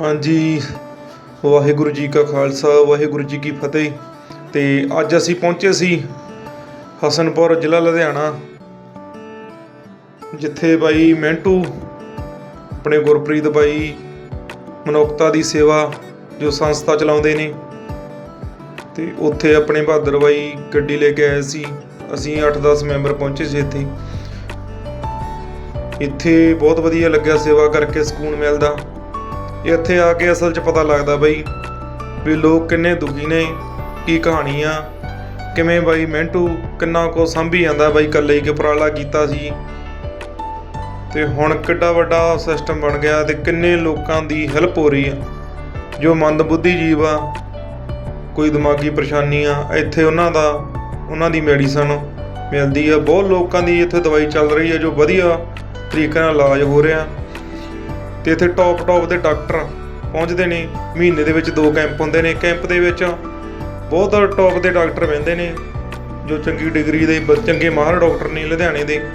ਹਾਂਜੀ, ਵਾਹਿਗੁਰੂ ਜੀ ਕਾ ਖਾਲਸਾ, ਵਾਹਿਗੁਰੂ ਜੀ ਕੀ ਫਤਿਹ। ਤੇ ਅੱਜ ਅਸੀਂ ਪਹੁੰਚੇ ਸੀ ਹਸਨਪੁਰ ਜ਼ਿਲ੍ਹਾ ਲੁਧਿਆਣਾ, ਜਿੱਥੇ ਬਾਈ ਮੈਂਟੂ, ਆਪਣੇ ਗੁਰਪ੍ਰੀਤ ਬਾਈ ਮਨੁੱਖਤਾ ਦੀ ਸੇਵਾ ਜੋ ਸੰਸਥਾ ਚਲਾਉਂਦੇ ਨੇ। ਤੇ ਉੱਥੇ ਆਪਣੇ ਬਹਾਦਰ ਬਾਈ ਗੱਡੀ ਲੈ ਕੇ ਆਏ ਸੀ। ਅਸੀਂ 8-10 ਮੈਂਬਰ ਪਹੁੰਚੇ ਸੀ ਇੱਥੇ। ਇੱਥੇ ਬਹੁਤ ਵਧੀਆ ਲੱਗਿਆ ਸੇਵਾ ਕਰਕੇ ਸਕੂਨ ਮਿਲਦਾ। ਇੱਥੇ ਆ ਕੇ ਅਸਲ 'ਚ ਪਤਾ ਲੱਗਦਾ ਬਈ ਵੀ ਲੋਕ ਕਿੰਨੇ ਦੁਖੀ ਨੇ, ਕੀ ਕਹਾਣੀ ਆ ਕਿਵੇਂ ਬਾਈ ਮਿੰਟੂ ਕਿੰਨਾ ਕੋ ਸੰਭੀ ਜਾਂਦਾ ਬਾਈ ਇਕੱਲੇ ਹੀ ਕਿ ਉਪਰਾਲਾ ਕੀਤਾ ਸੀ। ਤੇ ਹੁਣ ਕਿੱਡਾ ਵੱਡਾ ਸਿਸਟਮ ਬਣ ਗਿਆ ਤੇ ਕਿੰਨੇ ਲੋਕਾਂ ਦੀ ਹੈਲਪ ਹੋ ਰਹੀ ਆ। ਜੋ ਮੰਦਬੁੱਧੀ ਜੀਵ ਆ, ਕੋਈ ਦਿਮਾਗੀ ਪਰੇਸ਼ਾਨੀ ਆ, ਇੱਥੇ ਉਹਨਾਂ ਦਾ, ਉਹਨਾਂ ਦੀ ਮੈਡੀਸਨ ਮਿਲਦੀ ਆ। ਬਹੁਤ ਲੋਕਾਂ ਦੀ ਇੱਥੇ ਦਵਾਈ ਚੱਲ ਰਹੀ ਆ ਜੋ ਵਧੀਆ ਤਰੀਕੇ ਨਾਲ ਇਲਾਜ ਹੋ ਰਿਹਾ। ਤੇ ਇੱਥੇ ਟੌਪ ਟੌਪ ਦੇ ਡਾਕਟਰ ਪਹੁੰਚਦੇ ਨੇ। ਮਹੀਨੇ ਦੇ ਵਿੱਚ ਦੋ ਕੈਂਪ ਹੁੰਦੇ ਨੇ। ਕੈਂਪ ਦੇ ਵਿੱਚ ਬਹੁਤ ਟੌਪ ਦੇ ਡਾਕਟਰ ਬਹਿੰਦੇ ਨੇ। ਜੋ ਚੰਗੀ ਡਿਗਰੀ ਦੇ ਬ- ਚੰਗੇ ਮਾਹਰ ਡਾਕਟਰ ਨੇ ਲੁਧਿਆਣੇ ਦੇ।